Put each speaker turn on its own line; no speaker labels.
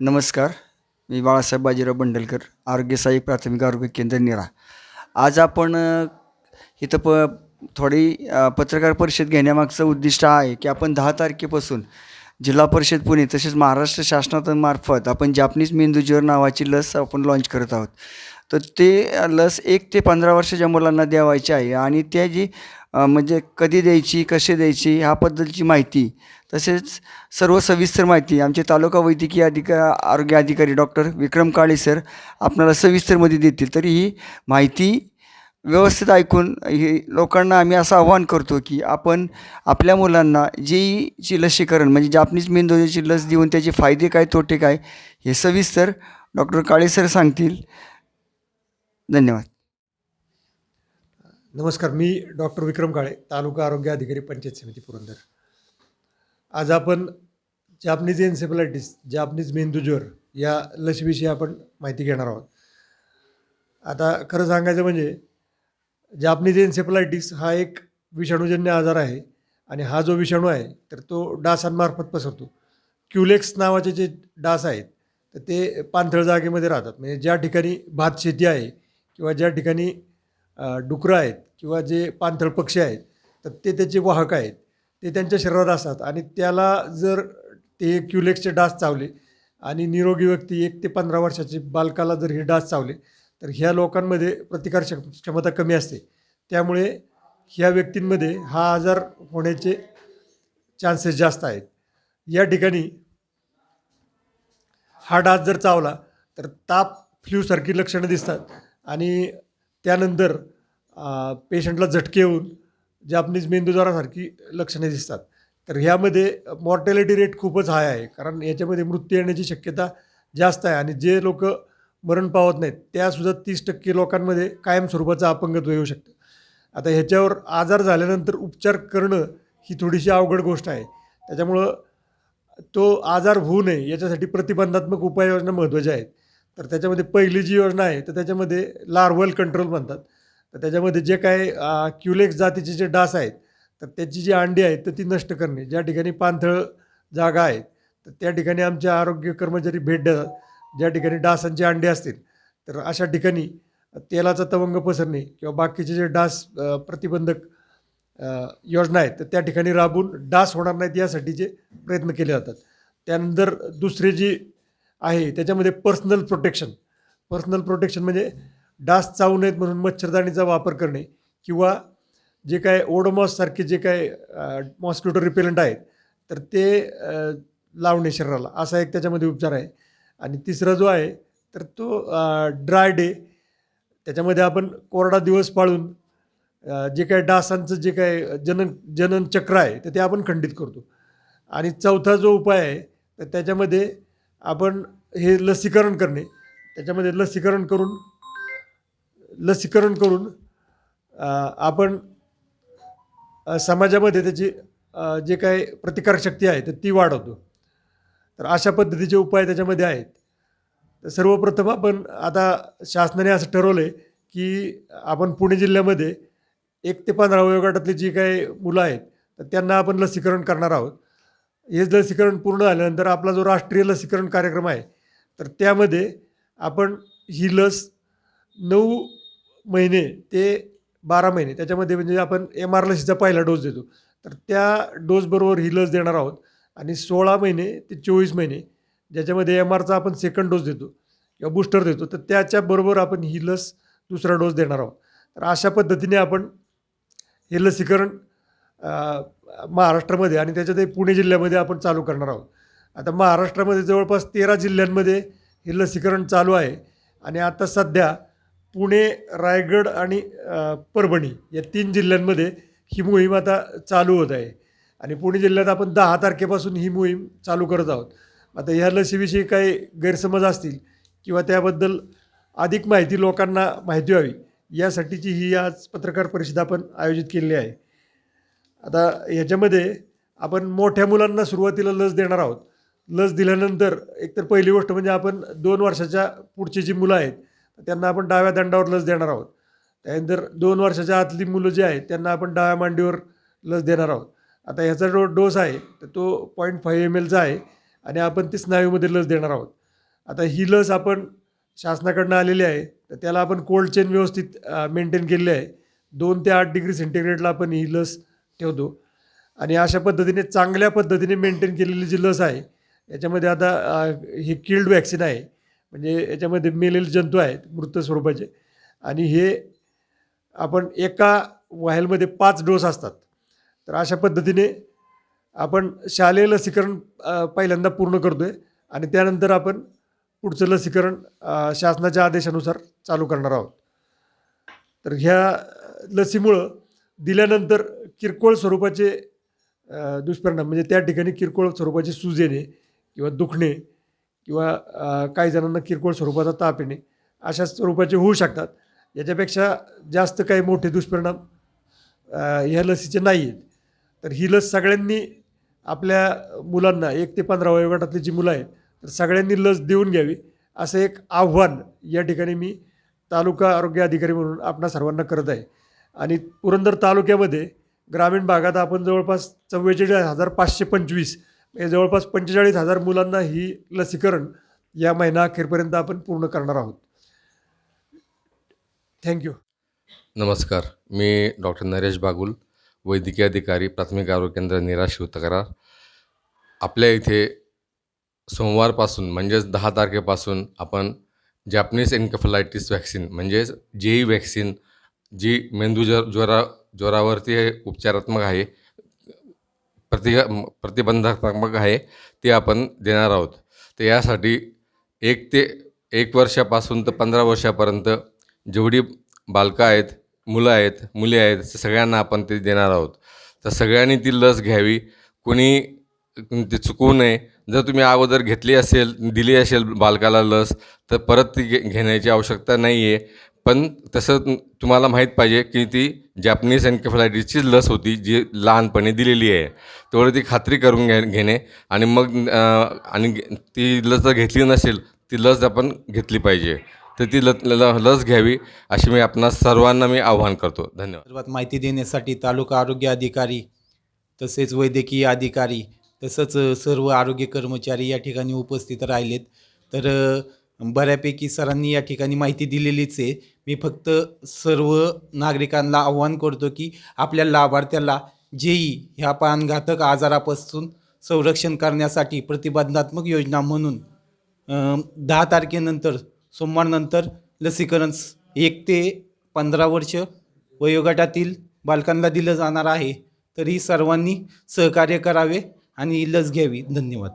नमस्कार मी बाळासाहेब बाजीराव बंडलकर आरोग्य सहाय्यक प्राथमिक आरोग्य केंद्र निरा आज आपण इथं प थोडी पत्रकार परिषद घेण्यामागचं उद्दिष्ट आहे की आपण दहा तारखेपासून जिल्हा परिषद पुणे तसेच महाराष्ट्र शासनामार्फत आपण जापनीज मेंदूज्वर नावाची लस आपण लॉन्च करत आहोत. तर ते लस एक ते पंधरा वर्षाच्या मुलांना द्यावायची आहे आणि त्या जी म्हणजे कधी द्यायची कशी द्यायची ह्याबद्दलची माहिती तसेच सर्व सविस्तर माहिती आमचे तालुका वैद्यकीय अधिका आरोग्य अधिकारी डॉक्टर विक्रम काळे सर आपणाला सविस्तरमध्ये देतील. तरी ही माहिती व्यवस्थित ऐकून हे लोकांना आम्ही असं आव्हान करतो की आपण आपल्या मुलांना जेईची लसीकरण म्हणजे जापनीज मेंदोजेची लस देऊन त्याचे फायदे काय तोटे काय हे सविस्तर डॉक्टर काळे सर सांगतील. धन्यवाद.
नमस्कार मी डॉक्टर विक्रम काळे तालुका आरोग्य अधिकारी पंचायत समिती पुरंदर. आज आपण जापनीज एन्सेफलायटिस जापनीज मेंदूज्वर या लसीविषयी आपण माहिती घेणार आहोत. आता खरं सांगायचं म्हणजे जापनीज एन्सेफलायटिस हा एक विषाणूजन्य आजार आहे आणि हा जो विषाणू आहे तर तो डासांमार्फत पसरतो. क्युलेक्स नावाचे जे डास आहेत तर ते पाणथळ जागेमध्ये राहतात. म्हणजे ज्या ठिकाणी भात शेती आहे किंवा ज्या ठिकाणी डुकरं आहेत किंवा जे पाणथळ पक्षी आहेत तर ते त्याचे वाहक आहेत ते त्यांच्या शरीरात असतात. आणि त्याला जर ते क्युलेक्सचे डास चावले आणि निरोगी व्यक्ती एक ते पंधरा वर्षाची बालकाला जर हे डास चावले तर ह्या लोकांमध्ये प्रतिकार क्षमता कमी असते. त्यामुळे ह्या व्यक्तींमध्ये हा आजार होण्याचे चान्सेस जास्त आहेत. या ठिकाणी हा डास जर चावला तर ताप फ्ल्यूसारखी लक्षणं दिसतात आणि त्यानंतर पेशंटला झटके येऊन जापनीज मेंदूज्वरासारखी लक्षणे दिसतात. तर ह्यामध्ये मॉर्टॅलिटी रेट खूपच हाय आहे. कारण याच्यामध्ये मृत्यू येण्याची शक्यता जास्त आहे. आणि जे लोक मरण पावत नाहीत त्यासुद्धा तीस टक्के लोकांमध्ये कायमस्वरूपाचं अपंगत्व येऊ शकतं. आता ह्याच्यावर आजार झाल्यानंतर उपचार करणं ही थोडीशी अवघड गोष्ट आहे. त्याच्यामुळं तो आजार होऊ नये याच्यासाठी प्रतिबंधात्मक उपाययोजना महत्त्वाच्या आहेत. तर त्याच्यामध्ये पहिली जी योजना आहे तर त्याच्यामध्ये लार्वल कंट्रोल म्हणतात. तर त्याच्यामध्ये जे काय क्युलेक्स जातीचे जे डास आहेत तर त्याची जी अंडी आहेत तर ती नष्ट करणे. ज्या ठिकाणी पाणथळ जागा आहे तर त्या ठिकाणी आमचे आरोग्य कर्मचारी भेट देतात. ज्या ठिकाणी डासांचे अंडे असतील तर अशा ठिकाणी तेलाचा तवंग पसरणे किंवा बाकीचे जे डास प्रतिबंधक योजना आहेत तर त्या ठिकाणी राबून डास होणार नाहीत यासाठीचे प्रयत्न केले जातात. त्यानंतर दुसरी जी आहे. त्याच्यामध्ये पर्सनल प्रोटेक्शन पर्सनल प्रोटेक्शन म्हणजे डास चावू नयेत म्हणून मच्छरदाणीचा वापर करणे किंवा जे काय ओडोमॉससारखे जे काय मॉस्किटो रिपेलंट आहेत तर ते लावणे शरीराला. असा एक त्याच्यामध्ये उपचार आहे. आणि तिसरा जो आहे तर तो ड्राय डे त्याच्यामध्ये आपण कोरडा दिवस पाळून जे काय डासांचं जे काय जनन जनन चक्र आहे तर ते आपण खंडित करतो. आणि चौथा जो उपाय आहे तर त्याच्यामध्ये आपण हे लसीकरण करणे. त्याच्यामध्ये लसीकरण करून लसीकरण करून आपण समाजामध्ये त्याची जे काय प्रतिकारशक्ती आहे तर ती वाढवतो. तर अशा पद्धतीचे उपाय त्याच्यामध्ये आहेत. तर सर्वप्रथम आपण आता शासनाने असं ठरवलं आहे की आपण पुणे जिल्ह्यामध्ये एक ते पंधरा वयोगटातली जी काही मुलं आहेत तर त्यांना आपण लसीकरण करणार आहोत. हेच लसीकरण पूर्ण झाल्यानंतर आपला जो राष्ट्रीय लसीकरण कार्यक्रम आहे तर त्यामध्ये आपण ही लस नऊ महिने ते बारा महिने त्याच्यामध्ये म्हणजे आपण एम आर लसीचा पहिला डोस देतो. तर त्या डोसबरोबर ही लस देणार आहोत आणि सोळा महिने ते चोवीस महिने ज्याच्यामध्ये एम आरचा आपण सेकंड डोस देतो किंवा बूस्टर देतो तर त्याच्याबरोबर आपण ही लस दुसरा डोस देणार आहोत. तर अशा पद्धतीने आपण हे लसीकरण महाराष्ट्रामध्ये आणि त्याच्यातही पुणे जिल्ह्यामध्ये आपण चालू करणार आहोत. आता महाराष्ट्रामध्ये जवळपास तेरा जिल्ह्यांमध्ये हे लसीकरण चालू आहे आणि आता सध्या पुणे रायगड आणि परभणी या तीन जिल्ह्यांमध्ये ही मोहीम आता चालू होत आहे. आणि पुणे जिल्ह्यात आपण दहा तारखेपासून ही मोहीम चालू करत आहोत. आता ह्या लसीविषयी काही गैरसमज असतील किंवा त्याबद्दल अधिक माहिती लोकांना माहिती व्हावी यासाठीची ही आज पत्रकार परिषद आपण आयोजित केलेली आहे. आता ह्याच्यामध्ये आपण मोठ्या मुलांना सुरुवातीला लस देणार आहोत. लस दिल्यानंतर एकतर पहिली गोष्ट म्हणजे आपण दोन वर्षाच्या पुढची जी मुलं आहेत त्यांना आपण डाव्या दंडावर लस देणार आहोत. त्यानंतर दोन वर्षाच्या आतली मुलं जी आहेत त्यांना आपण डाव्या मांडीवर लस देणार आहोत. आता ह्याचा जो डोस आहे तर तो पॉईंट फाईव्ह एम एलचा आहे आणि आपण ती स्नायूमध्ये लस देणार आहोत. आता ही लस आपण शासनाकडनं आलेली आहे तर त्याला आपण कोल्ड चेन व्यवस्थित मेंटेन केलेली आहे. दोन ते आठ डिग्री सेंटीग्रेडला आपण ही लस ठेवतो. आणि अशा पद्धतीने चांगल्या पद्धतीने मेंटेन केलेली जी लस आहे याच्यामध्ये आता हे किल्ड वॅक्सिन आहे. म्हणजे याच्यामध्ये मेलेले जंतू आहेत मृत स्वरूपाचे. आणि हे आपण एका व्हायलमध्ये पाच डोस असतात. तर अशा पद्धतीने आपण शालेय लसीकरण पहिल्यांदा पूर्ण करतो आहे आणि त्यानंतर आपण पुढचं लसीकरण शासनाच्या आदेशानुसार चालू करणार आहोत. तर ह्या लसीमुळं दिल्यानंतर किरकोळ स्वरूपाचे दुष्परिणाम म्हणजे त्या ठिकाणी किरकोळ स्वरूपाचे सूज येणे किंवा दुखणे किंवा काही जणांना किरकोळ स्वरूपाचा ताप येणे अशा स्वरूपाचे होऊ शकतात. याच्यापेक्षा जास्त काही मोठे दुष्परिणाम ह्या लसीचे नाही आहेत. तर ही लस सगळ्यांनी आपल्या मुलांना एक ते पंधरा वयोगटातली जी मुलं आहेत तर सगळ्यांनी लस देऊन घ्यावी असं एक आव्हान या ठिकाणी मी तालुका आरोग्य अधिकारी म्हणून आपणा सर्वांना करत आहे. आणि पुरंदर तालुक्यामध्ये ग्रामीण भागात आपण जवळपास चव्वेचाळीस हजार पाचशे पंचवीस म्हणजे जवळपास पंचेचाळीस हजार मुलांना ही लसीकरण या महिना अखेरपर्यंत आपण पूर्ण करणार आहोत. थँक्यू
नमस्कार. मी डॉक्टर नरेश बागुल वैद्यकीय अधिकारी प्राथमिक आरोग्य केंद्र निरा तक्रार आपल्या इथे सोमवारपासून म्हणजेच दहा तारखेपासून आपण जॅपनीज एन्केफलायटिस वॅक्सिन म्हणजेच जेई वॅक्सिन जी मेंदू ज्वरा जोरावरती ज्वरावरती हे उपचारात्मक आहे प्रति प्रतिबंधात्मक आहे ते आपण देणार आहोत. तर यासाठी एक ते एक वर्षापासून तर पंधरा वर्षापर्यंत जेवढी बालकं आहेत मुलं आहेत मुली आहेत सगळ्यांना आपण ते देणार आहोत. तर सगळ्यांनी ती लस घ्यावी. कोणी ते चुकवू नये. जर तुम्ही अगोदर घेतली असेल दिली असेल बालकाला लस तर परत ती घे घेण्याची आवश्यकता नाही आहे पण तसं तुम्हाला माहीत पाहिजे की ती जॅपनीज एन्केफलायटिसची लस होती जी लहानपणी दिलेली आहे. तेवढं ती खात्री करून घे घेणे आणि मग आणि घे- ती लस जर घेतली नसेल ती लस आपण घेतली पाहिजे. तर ती ल ल- लस घ्यावी अशी मी आपणा सर्वांना मी आवाहन करतो. धन्यवाद.
सर्वात माहिती देण्यासाठी तालुका आरोग्य अधिकारी तसेच वैद्यकीय अधिकारी तसंच सर्व आरोग्य कर्मचारी या ठिकाणी उपस्थित राहिलेत. तर बऱ्यापैकी सरांनी या ठिकाणी माहिती दिलेलीच आहे. मी फक्त सर्व नागरिकांना आव्हान करतो की आपल्या लाभार्थ्याला जेई ह्या प्राणघातक आजारापासून संरक्षण करण्यासाठी प्रतिबंधात्मक योजना म्हणून दहा तारखेनंतर सोमवारनंतर लसीकरण एक ते पंधरा वर्ष वयोगटातील बालकांना दिलं जाणार आहे. तरी सर्वांनी सहकार्य करावे आणि लस घ्यावी. धन्यवाद.